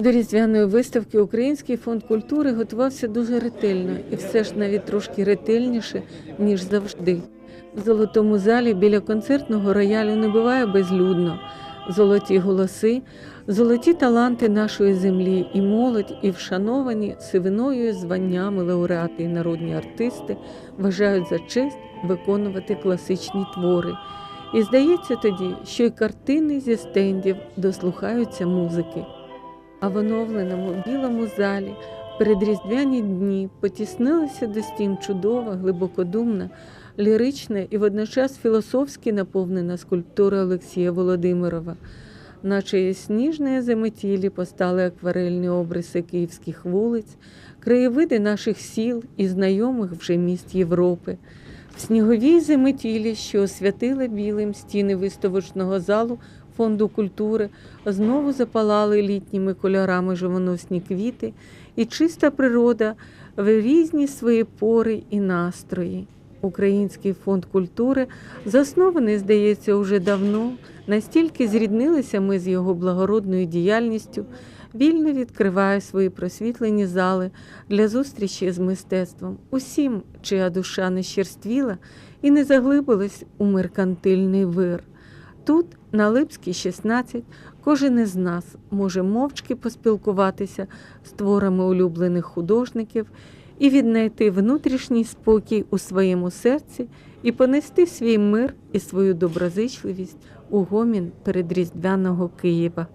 До різдвяної виставки Український фонд культури готувався дуже ретельно і все ж навіть трошки ретельніше, ніж завжди. В золотому залі біля концертного роялю не буває безлюдно. Золоті голоси, золоті таланти нашої землі, і молодь, і вшановані сивиною званнями лауреати і народні артисти вважають за честь виконувати класичні твори. І здається тоді, що й картини зі стендів дослухаються музики. А в оновленому білому залі передріздвяні дні потіснилася до стін чудова, глибокодумна, лірична і водночас філософськи наповнена скульптура Олексія Володимирова. Наче сніжної заметілі постали акварельні обриси київських вулиць, краєвиди наших сіл і знайомих вже міст Європи. В сніговій заметілі, що освятили білим стіни виставочного залу фонду культури, знову запалали літніми кольорами живоносні квіти, і чиста природа в різні свої пори і настрої. Український фонд культури, заснований, здається, уже давно, настільки зріднилися ми з його благородною діяльністю, вільно відкриває свої просвітлені зали для зустрічі з мистецтвом усім, чия душа не щерствіла і не заглибилась у меркантильний вир. Тут, на Липській 16, кожен із нас може мовчки поспілкуватися з творами улюблених художників і віднайти внутрішній спокій у своєму серці і понести свій мир і свою доброзичливість у гомін передріздвяного Києва.